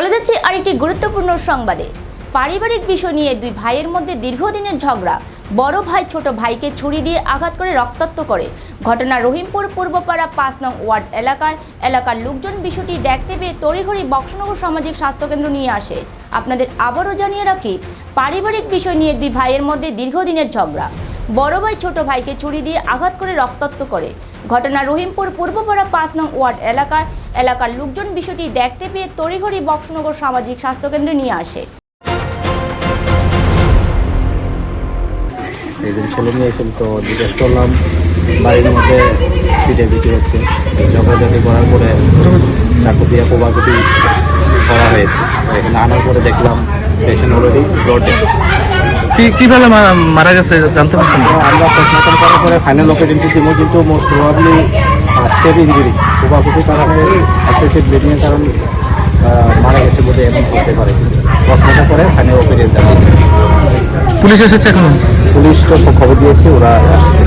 চলে যাচ্ছে আরেকটি গুরুত্বপূর্ণ সংবাদে। পারিবারিক বিষয় নিয়ে দুই ভাইয়ের মধ্যে দীর্ঘদিনের ঝগড়া। বড় ভাই ছোট ভাইকে ছুরি দিয়ে আঘাত করে রক্তাক্ত করে। ঘটনা রহিমপুর পূর্বপাড়া পাঁচ নং ওয়ার্ড এলাকায়। এলাকার লোকজন বিষয়টি দেখতে পেয়ে তড়িঘড়ি বক্সনগর সামাজিক স্বাস্থ্যকেন্দ্র নিয়ে আসে। আপনাদের আবারও জানিয়ে রাখি, পারিবারিক বিষয় নিয়ে দুই ভাইয়ের মধ্যে দীর্ঘদিনের ঝগড়া। বড় ভাই, ছোট ভাইকে ছুরি দিয়ে আঘাত করে রক্তাক্ত করে। ঘটনা রহিমপুর পূর্বপাড়া পাঁচ নং ওয়ার্ড এলাকায়। এলাকার লোকজন বিষয়টি দেখতে পেয়ে তড়িঘড়ি বক্সনগর সামাজিক স্বাস্থ্যকেন্দ্রে নিয়ে আসে। ছেলে নিয়ে তো জিজ্ঞেস করলাম, বাড়ির মধ্যে পিঠে বিক্রি হচ্ছে করার পরে চাকু দিয়ে কোবাকুটি করা হয়েছে। এখানে আনার পরে দেখলাম পেশেন্ট অলরেডি কীভাবে মারা মারা গেছে জানতে পারছেন? আমরা পোস্টমর্টম করার পরে ফাইনাল ওকে কিন্তু দিব কিন্তু মোস্ট প্রবাবলি স্টেপ ইঞ্জুরি কোবাকুটির কারণে এক্সেসিভ ব্লিডিংয়ের কারণে মারা গেছে বলে এমন করতে পারে। পোস্টমর্টম করে ফাইনাল ওকে পুলিশ এসেছে এখন? পুলিশ তো খবর দিয়েছে ওরা আসছে।